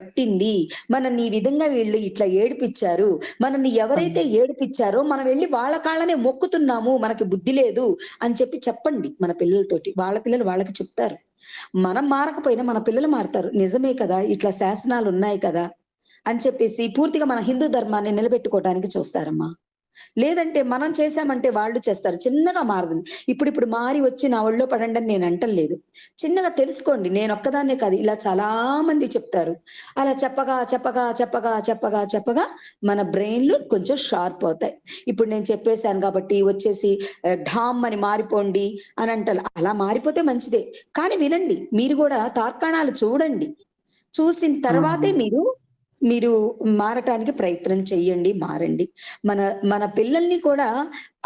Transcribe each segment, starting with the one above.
పట్టింది. మనల్ని ఈ విధంగా వీళ్ళు ఇట్లా ఏడిపించారు మనల్ని ఎవరైతే ఏడిపించారో మనం వెళ్ళి వాళ్ళ కాళ్ళనే మొక్కుతున్నాము. మనకి బుద్ధి లేదు అని చెప్పి చెప్పండి మన పిల్లలతోటి. వాళ్ళ పిల్లలు వాళ్ళకి చెప్తారు. మనం మారకపోయినా మన పిల్లలు మారతారు. నిజమే కదా? ఇట్లా శాసనాలు ఉన్నాయి కదా? అని చెప్పేసి పూర్తిగా మన హిందూ ధర్మాన్ని నిలబెట్టుకోవడానికి చూస్తారమ్మా. లేదంటే మనం చేశామంటే వాళ్ళు చేస్తారు. చిన్నగా మారదు. ఇప్పుడు ఇప్పుడు మారి వచ్చి నా ఒళ్ళో పడండి అని నేను అంటలేదు చిన్నగా తెలుసుకోండి. నేను ఒక్కదాన్నే కాదు. ఇలా చాలా మంది చెప్తారు. అలా చెప్పగా చెప్పగా చెప్పగా చెప్పగా చెప్పగా మన బ్రెయిన్లు కొంచెం షార్ప్ అవుతాయి. ఇప్పుడు నేను చెప్పేశాను కాబట్టి వచ్చేసి ఢామ్ అని మారిపోండి అని అంటారు. అలా మారిపోతే మంచిదే. కానీ వినండి. మీరు కూడా తార్కాణాలు చూడండి. చూసిన తర్వాతే మీరు మీరు మారటానికి ప్రయత్నం చెయ్యండి మారండి. మన మన పిల్లల్ని కూడా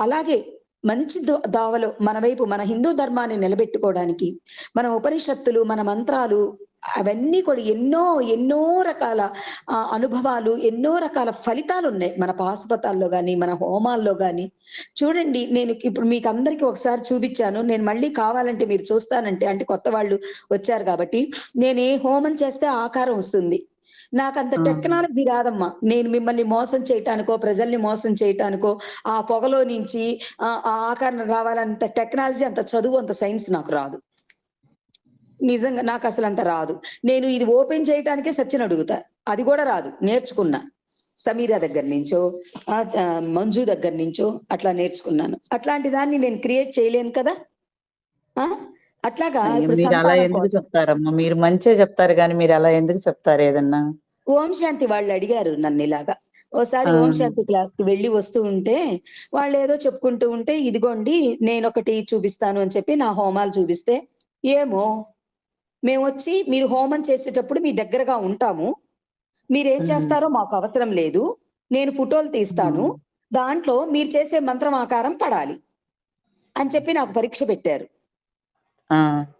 అలాగే మంచి దో- దావలో మన వైపు మన హిందూ ధర్మాన్ని నిలబెట్టుకోవడానికి మన ఉపనిషత్తులు మన మంత్రాలు అవన్నీ కూడా ఎన్నో ఎన్నో రకాల ఆ, అనుభవాలు ఎన్నో రకాల ఫలితాలు ఉన్నాయి. మన పాశుపతాల్లో కానీ మన హోమాల్లో కానీ చూడండి నేను ఇప్పుడు మీకు అందరికీ ఒకసారి చూపించాను. నేను మళ్ళీ కావాలంటే మీరు చూస్తానంటే అంటే కొత్త వాళ్ళు వచ్చారు కాబట్టి నేను ఏ హోమం చేస్తే ఆకారం వస్తుంది. నాకు అంత. టెక్నాలజీ రాదమ్మా. నేను మిమ్మల్ని మోసం చేయటానికో ప్రజల్ని మోసం చేయటానికో ఆ పొగలో నుంచి ఆ ఆకారం రావాలంత టెక్నాలజీ అంత చదువు అంత సైన్స్ నాకు రాదు. నిజంగా నాకు అసలు అంత రాదు. నేను ఇది ఓపెన్ చేయటానికే సచిన్ అడుగుతా. అది కూడా రాదు. నేర్చుకున్నా. సమీరా దగ్గర నుంచో మంజు దగ్గర నుంచో అట్లా నేర్చుకున్నాను. అట్లాంటి దాన్ని నేను క్రియేట్ చేయలేను కదా. అట్లాగా మీరు అలా ఎందుకు. చెప్తారమ్మా? మీరు మంచిగా చెప్తారు కానీ మీరు అలా ఎందుకు చెప్తారు ఏదన్నా? ఓం శాంతి వాళ్ళు అడిగారు నన్ను ఇలాగా. ఓసారి. ఓం శాంతి క్లాస్కి వెళ్ళి వస్తూ ఉంటే వాళ్ళు ఏదో చెప్పుకుంటూ ఉంటే ఇదిగోండి నేను ఒకటి చూపిస్తాను అని చెప్పి నా హోమాలు చూపిస్తే ఏమో మేము వచ్చి మీరు హోమం చేసేటప్పుడు మీ దగ్గరగా ఉంటాము. మీరేం. చేస్తారో మాకు అవసరం లేదు. నేను ఫోటోలు తీస్తాను. దాంట్లో మీరు చేసే మంత్రం ఆకారం పడాలి అని చెప్పి నాకు పరీక్ష పెట్టారు.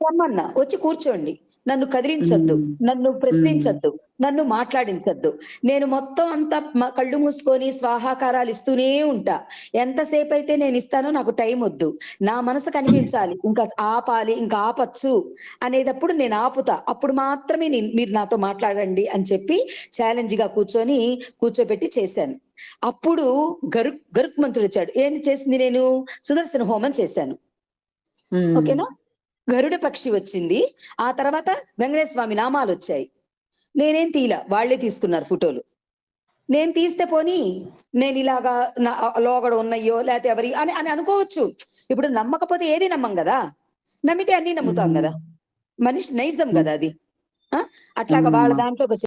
రమ్మన్నా వచ్చి కూర్చోండి. నన్ను కదిలించొద్దు. నన్ను ప్రశ్నించొద్దు నన్ను మాట్లాడించొద్దు. నేను మొత్తం అంతా కళ్ళు మూసుకొని స్వాహాకారాలు ఇస్తూనే ఉంటా. ఎంతసేపు అయితే నేను ఇస్తానో నాకు టైం వద్దు. నా మనసు కనిపించాలి ఇంకా ఆపాలి ఇంకా ఆపచ్చు అనేటప్పుడు నేను ఆపుతా. అప్పుడు మాత్రమే మీరు నాతో మాట్లాడండి అని చెప్పి ఛాలెంజ్గా కూర్చొని కూర్చోబెట్టి చేశాను. అప్పుడు గరుక్ గరుక్ మంత్రుడు వచ్చాడు. ఏంటి చేసింది నేను? సుదర్శన హోమం చేశాను. ఓకేనా? గరుడ పక్షి వచ్చింది. ఆ తర్వాత వెంకటేశ్వర స్వామి నామాలు వచ్చాయి నేనేం తీలా? వాళ్ళే తీసుకున్నారు ఫోటోలు. నేను తీస్తే పోని నేను ఇలాగా లోగడ ఉన్నాయో లేకపోతే ఎవరి అని అని అనుకోవచ్చు. ఇప్పుడు నమ్మకపోతే ఏది నమ్మం కదా? నమ్మితే అన్ని నమ్ముతాం మ్మ్. కదా? మనిషి నైజం కదా అది? అట్లాగా వాళ్ళ. దాంట్లోకి వచ్చి